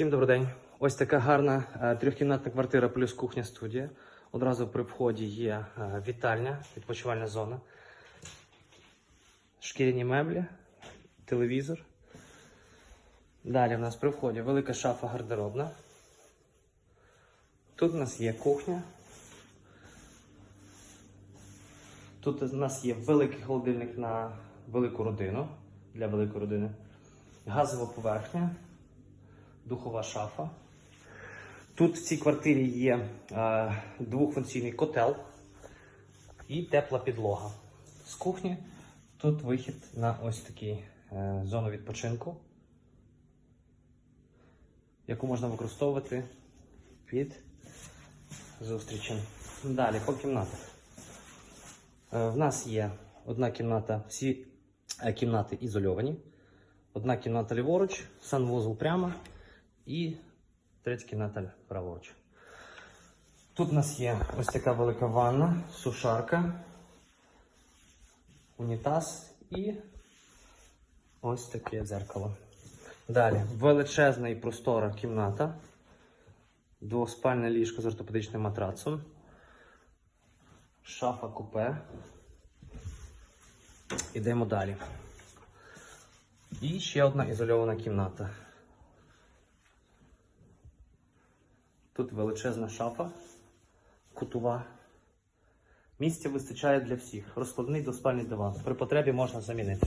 Всім добрий день. Ось така гарна е, трьохкімнатна квартира плюс кухня студія. Одразу при вході є е, вітальня, відпочивальна зона, шкіряні меблі, телевізор. Далі в нас при вході велика шафа гардеробна. Тут у нас є кухня. Тут у нас є великий холодильник на велику родину для великої родини, газова поверхня духова шафа. Тут в цій квартирі є е, двохфункційний котел і тепла підлога. З кухні тут вихід на ось таку е, зону відпочинку, яку можна використовувати під зустрічем. Далі по кімнатах. Е, в нас є одна кімната, всі е, кімнати ізольовані. Одна кімната ліворуч, санвузол прямо і третя кімната праворуч. Тут у нас є ось така велика ванна, сушарка, унітаз і ось таке дзеркало. Далі величезна і простора кімната, двоспальне ліжко з ортопедичним матрацом, шафа купе. Ідемо далі. І ще одна ізольована кімната. Тут величезна шафа, кутова. Місця вистачає для всіх. Розкладний спальні диван. При потребі можна замінити.